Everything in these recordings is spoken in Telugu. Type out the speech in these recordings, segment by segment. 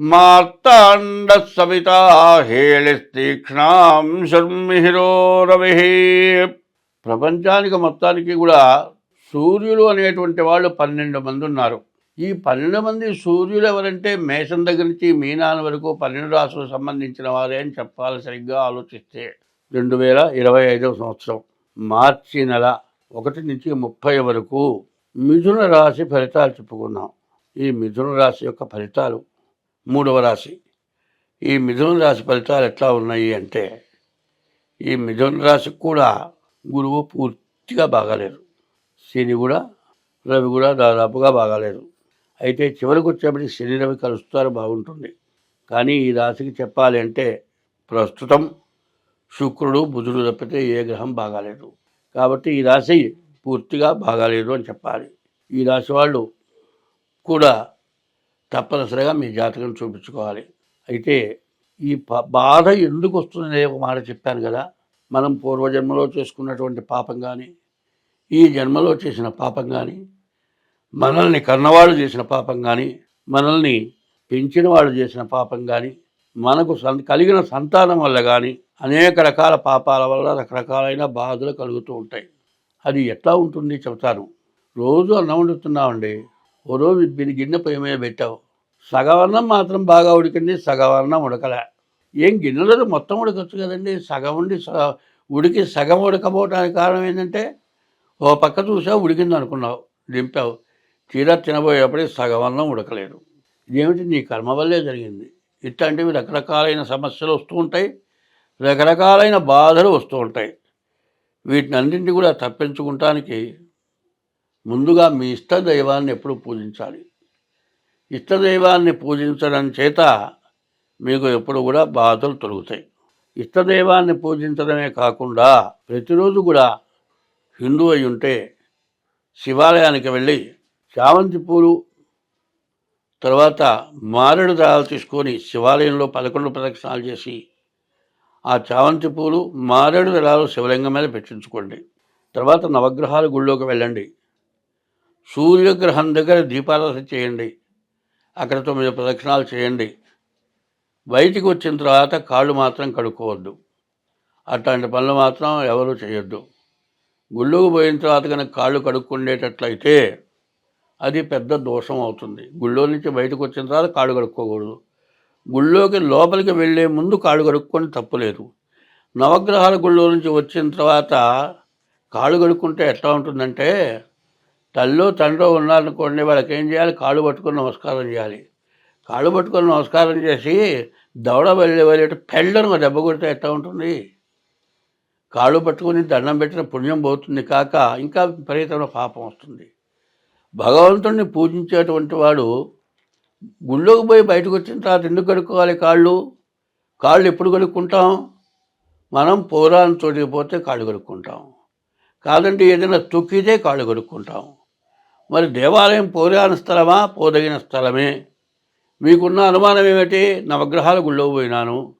మార్తాండ సవితా హేళిస్తీక్ష్ణాం శర్మిహిరో రవి ప్రపంచానికి మొత్తానికి కూడా సూర్యులు అనేటువంటి వాళ్ళు పన్నెండు మంది ఉన్నారు. ఈ పన్నెండు మంది సూర్యులు ఎవరంటే మేషం దగ్గర నుంచి మీనాన్ వరకు పన్నెండు రాసులకు సంబంధించిన వారే అని చెప్పాలి సరిగ్గా ఆలోచిస్తే. రెండు వేల ఇరవై ఐదవ సంవత్సరం మార్చి నెల ఒకటి నుంచి ముప్పై వరకు మిథున రాశి ఫలితాలు చెప్పుకున్నాం. ఈ మిథున రాశి యొక్క ఫలితాలు మూడవ రాశి. ఈ మిథున రాశి ఫలితాలు ఎట్లా ఉన్నాయి అంటే ఈ మిథున రాశికి కూడా గురువు పూర్తిగా బాగాలేరు. శని కూడా రవి కూడా దాదాపుగా బాగాలేరు. అయితే చివరికి వచ్చేప్పటికి శని రవి కలుస్తారు బాగుంటుంది. కానీ ఈ రాశికి చెప్పాలి అంటే ప్రస్తుతం శుక్రుడు బుధుడు తప్పితే ఏ గ్రహం బాగాలేదు. కాబట్టి ఈ రాశి పూర్తిగా బాగాలేదు అని చెప్పాలి. ఈ రాశి వాళ్ళు కూడా తప్పనిసరిగా మీ జాతకం చూపించుకోవాలి. అయితే ఈ బాధ ఎందుకు వస్తుందనే ఒక మాట చెప్పాను కదా. మనం పూర్వజన్మలో చేసుకున్నటువంటి పాపం కానీ ఈ జన్మలో చేసిన పాపం కానీ మనల్ని కన్నవాళ్ళు చేసిన పాపం కానీ మనల్ని పెంచిన వాళ్ళు చేసిన పాపం కానీ మనకు సన్ కలిగిన సంతానం వల్ల కానీ అనేక రకాల పాపాల వల్ల రకరకాలైన బాధలు కలుగుతూ ఉంటాయి. అది ఎట్లా ఉంటుంది చెబుతాను రోజు అన్నం వండుతున్నామండి. ఓ రోజు గిన్నె పొయ్యి మీద పెట్టావు. సగం మాత్రం బాగా ఉడికింది సగం ఉడకలే. ఏం గిన్నెలలో మొత్తం ఉడకచ్చు కదండి. సగం ఉండి స- ఉడికి సగం ఉడకపోవడానికి కారణం ఏంటంటే ఓ పక్క చూసావు ఉడికింది అనుకున్నావు దింపావు. తీరా తినబోయేప్పటికి సగవన్నం ఉడకలేదు. ఇదేమిటి నీ కర్మ వల్లే జరిగింది? ఇట్లాంటివి రకరకాలైన సమస్యలు వస్తూ ఉంటాయి రకరకాలైన బాధలు వస్తూ ఉంటాయి. వీటిని అన్నింటినీ కూడా తప్పించుకుంటానికి ముందుగా మీ ఇష్ట దైవాన్ని ఎప్పుడు పూజించాలి. ఇష్టదైవాన్ని పూజించడం చేత మీకు ఎప్పుడు కూడా బాధలు తొలుగుతాయి. ఇష్టదైవాన్ని పూజించడమే కాకుండా ప్రతిరోజు కూడా హిందూ అయి ఉంటే శివాలయానికి వెళ్ళి చామంతి పూలు తర్వాత మారేడు దారాలు తీసుకొని శివాలయంలో పదకొండు ప్రదక్షిణాలు చేసి ఆ చామంతి పూలు మారేడు దళాలు శివలింగం మీద పెట్టించుకోండి. తర్వాత నవగ్రహాల గుళ్ళోకి వెళ్ళండి. సూర్యగ్రహం దగ్గర దీపారాధన చేయండి. అక్కడ తొమ్మిది ప్రదక్షిణాలు చేయండి. బయటికి వచ్చిన తర్వాత కాళ్ళు మాత్రం కడుక్కోవద్దు. అట్లాంటి పనులు మాత్రం ఎవరు చేయొద్దు. గుళ్ళోకి పోయిన తర్వాత కనుక కాళ్ళు కడుక్కుండేటట్లయితే అది పెద్ద దోషం అవుతుంది. గుళ్ళో నుంచి బయటకు వచ్చిన తర్వాత కాళ్ళు కడుక్కోకూడదు. గుళ్ళోకి లోపలికి వెళ్ళే ముందు కాళ్ళు కడుక్కొని తప్పులేదు నవగ్రహాల గుళ్ళో నుంచి వచ్చిన తర్వాత కాళ్ళు కడుక్కుంటే ఎట్లా ఉంటుందంటే తల్లో తండ్రో ఉన్నారనుకోండి వాళ్ళకి ఏం చేయాలి? కాళ్ళు పట్టుకొని నమస్కారం చేయాలి. కాళ్ళు పట్టుకొని నమస్కారం చేసి దవడ వెళ్ళి వెళ్ళేట పెళ్ళను దెబ్బ కొడితే ఎట్లా ఉంటుంది? కాళ్ళు పట్టుకొని దండం పెట్టిన పుణ్యం పోతుంది కాక ఇంకా విపరీతమైన పాపం వస్తుంది. భగవంతుడిని పూజించేటువంటి వాడు గుళ్ళోకి పోయి బయటకు వచ్చిన తర్వాత ఎందుకు కడుక్కోవాలి కాళ్ళు? కాళ్ళు ఎప్పుడు కడుక్కుంటాం? మనం పౌరాన్ని తోడికి పోతే కాళ్ళు కడుక్కుంటాం. కాదంటే ఏదైనా తొక్కితే కాళ్ళు కడుక్కుంటాం. మరి దేవాలయం పోరాని స్థలమా? పోదగిన స్థలమే. మీకున్న అనుమానం ఏమిటి? నవగ్రహాల గుళ్ళో పోయినాను.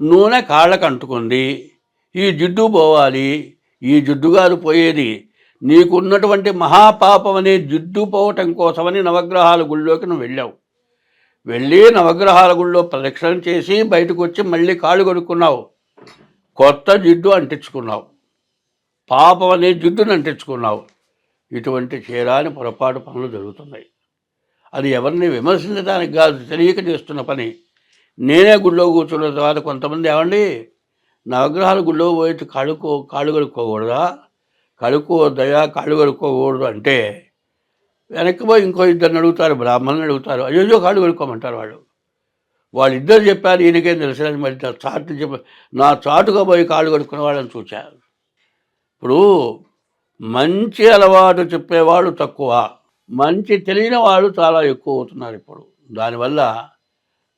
నూనె కాళ్ళకు అంటుకుంది. ఈ జిడ్డు పోవాలి. ఈ జిడ్డుగారు పోయేది. నీకున్నటువంటి మహాపాపం అనే జిడ్డు పోవటం కోసమని నవగ్రహాల గుళ్ళోకి నువ్వు వెళ్ళావు. వెళ్ళి నవగ్రహాల గుళ్ళో ప్రదక్షిణ చేసి బయటకు వచ్చి మళ్ళీ కాళ్ళు కొడుకున్నావు కొత్త జిడ్డు అంటించుకున్నావు. పాపం అనే జిడ్డును అంటించుకున్నావు. ఇటువంటి చేరాని పొరపాటు పనులు జరుగుతున్నాయి. అది ఎవరిని విమర్శించడానికి కాదు తెలియక చేస్తున్న పని. నేనే గుళ్ళో కూర్చున్న తర్వాత కొంతమంది ఏమండి నవగ్రహాలు గుళ్ళో పోయి కడుకో కాళ్ళు కడుక్కోకూడదా? కడుక్కోవద్దయా కాళ్ళు కడుక్కోకూడదు అంటే వెనక్కి పోయి ఇంకో ఇద్దరిని అడుగుతారు బ్రాహ్మణుని అడుగుతారు అయ్యో కాళ్ళు కడుక్కోమంటారు వాళ్ళు. వాళ్ళిద్దరు చెప్పారు ఈయనకేం తెలిసిన మరి నా చాటు చెప్ప నా చాటుగా పోయి కాళ్ళు కడుక్కునే వాళ్ళని చూశారు ఇప్పుడు మంచి అలవాటు చెప్పేవాళ్ళు తక్కువ. మంచి తెలియని వాళ్ళు చాలా ఎక్కువ అవుతున్నారు ఇప్పుడు. దానివల్ల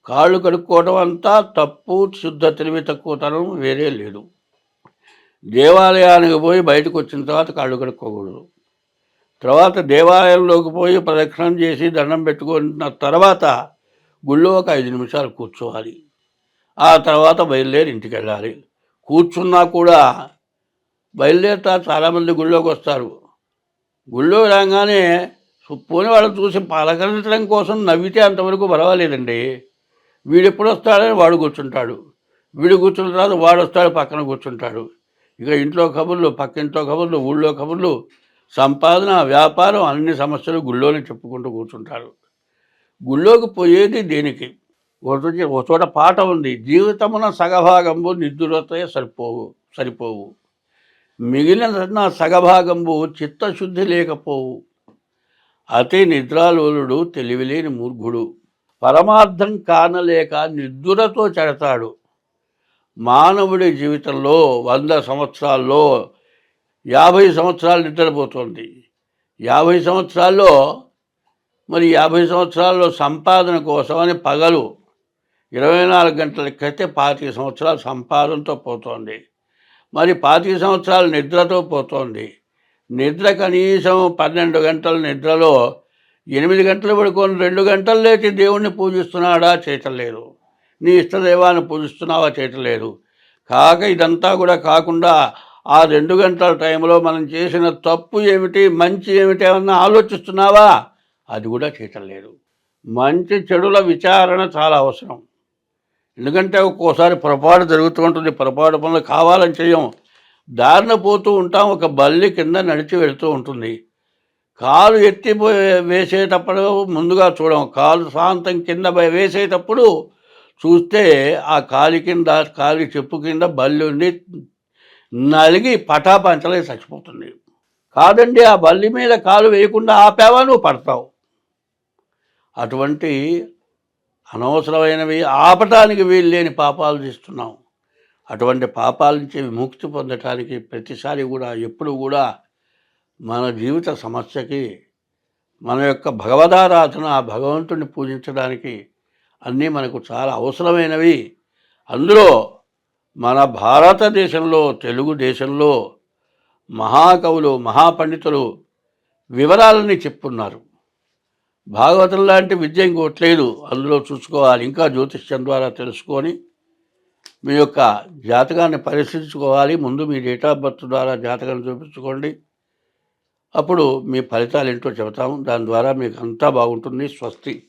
కాళ్ళు కడుక్కోవడం అంతా తప్పు శుద్ధ తెలివి తక్కువతనం వేరే లేదు. దేవాలయానికి పోయి బయటకు వచ్చిన తర్వాత కాళ్ళు కడుక్కోకూడదు. తర్వాత దేవాలయంలోకి పోయి ప్రదక్షిణం చేసి దండం పెట్టుకున్న తర్వాత గుళ్ళో ఒక ఐదు నిమిషాలు కూర్చోవాలి. ఆ తర్వాత బయలుదేరి ఇంటికి వెళ్ళాలి. కూర్చున్నా కూడా బయలుదేరుతారు చాలామంది గుళ్ళోకి వస్తారు. గుళ్ళో రాగానే పోని వాళ్ళని చూసి పలకరించడం కోసం నవ్వితే అంతవరకు పర్వాలేదండి. వీడు ఎప్పుడు వస్తాడని వాడు కూర్చుంటాడు. వీడు కూర్చున్న తర్వాత వాడు వస్తాడు పక్కన కూర్చుంటాడు. ఇక ఇంట్లో కబుర్లు పక్కింట్లో కబుర్లు ఊళ్ళో కబుర్లు సంపాదన వ్యాపారం అన్ని సమస్యలు గుళ్ళోనే చెప్పుకుంటూ కూర్చుంటారు. గుళ్ళోకి పోయేది దేనికి? ఒక చోట- పాట ఉంది. జీవితమున సగభాగంబు నిద్దులతో సరిపోవు సరిపోవు. మిగిలిన నా సగభాగంబు చిత్తశుద్ధి లేకపోవు. అతి నిద్రాలోలుడు తెలివిలేని మూర్ఘుడు. పరమార్థం కానలేక నిద్దురతో చెడతాడు. మానవుడి జీవితంలో వంద సంవత్సరాల్లో యాభై సంవత్సరాలు నిద్రపోతుంది. యాభై సంవత్సరాల్లో మరి యాభై సంవత్సరాల్లో సంపాదన కోసం అని పగలు ఇరవై నాలుగు గంటల క్రితే పాతిక సంవత్సరాలు సంపాదనతో పోతోంది. మరి పాతిక సంవత్సరాలు నిద్రతో పోతోంది. నిద్ర కనీసం పన్నెండు గంటల నిద్రలో ఎనిమిది గంటలు పడుకొని రెండు గంటలు లేచి దేవుణ్ణి పూజిస్తున్నాడా చేయటలేదు. నీ ఇష్టదేవాన్ని పూజిస్తున్నావా చేయటలేదు. కాక ఇదంతా కూడా కాకుండా ఆ రెండు గంటల టైంలో మనం చేసిన తప్పు ఏమిటి మంచి ఏమిటి ఏమన్నా ఆలోచిస్తున్నావా? అది కూడా చేయటం లేదు మంచి చెడుల విచారణ చాలా అవసరం. ఎందుకంటే ఒక్కోసారి పొరపాటు జరుగుతూ ఉంటుంది. పొరపాటు పనులు కావాలని చేయం. దారిన పోతూ ఉంటాం. ఒక బల్లి కింద నడిచి వెళుతూ ఉంటుంది. కాలు ఎత్తి వేసేటప్పుడు ముందుగా చూడం. కాలు శాంతం కింద వేసేటప్పుడు చూస్తే ఆ కాలి కింద కాలి చెప్పు కింద బల్లి ఉండి నలిగి పటాపంచలే చచ్చిపోతుంది. కాదండి ఆ బల్లి మీద కాలు వేయకుండా ఆపావా నువ్వు పడతావు? అటువంటి అనవసరమైనవి ఆపటానికి వీల్లేని పాపాలు చేస్తున్నాం అటువంటి పాపాల నుంచి విముక్తి పొందటానికి ప్రతిసారి కూడా ఎప్పుడు కూడా మన జీవిత సమస్యకి మన యొక్క భగవదారాధన ఆ భగవంతుడిని పూజించడానికి అన్నీ మనకు చాలా అవసరమైనవి. అందులో మన భారతదేశంలో తెలుగు దేశంలో మహాకవులు మహాపండితులు వివరాలని చెప్పున్నారు. భాగవతం లాంటి విద్య ఇంకోట్లేదు. అందులో చూసుకోవాలి. ఇంకా జ్యోతిష్యం ద్వారా తెలుసుకొని మీ యొక్క జాతకాన్ని పరిశీలించుకోవాలి. ముందు మీ డేట్ ఆఫ్ బర్త్ ద్వారా జాతకాన్ని చూపించుకోండి. అప్పుడు మీ ఫలితాలు ఏంటో చెబుతాము. దాని ద్వారా మీకు అంతా బాగుంటుంది. స్వస్తి.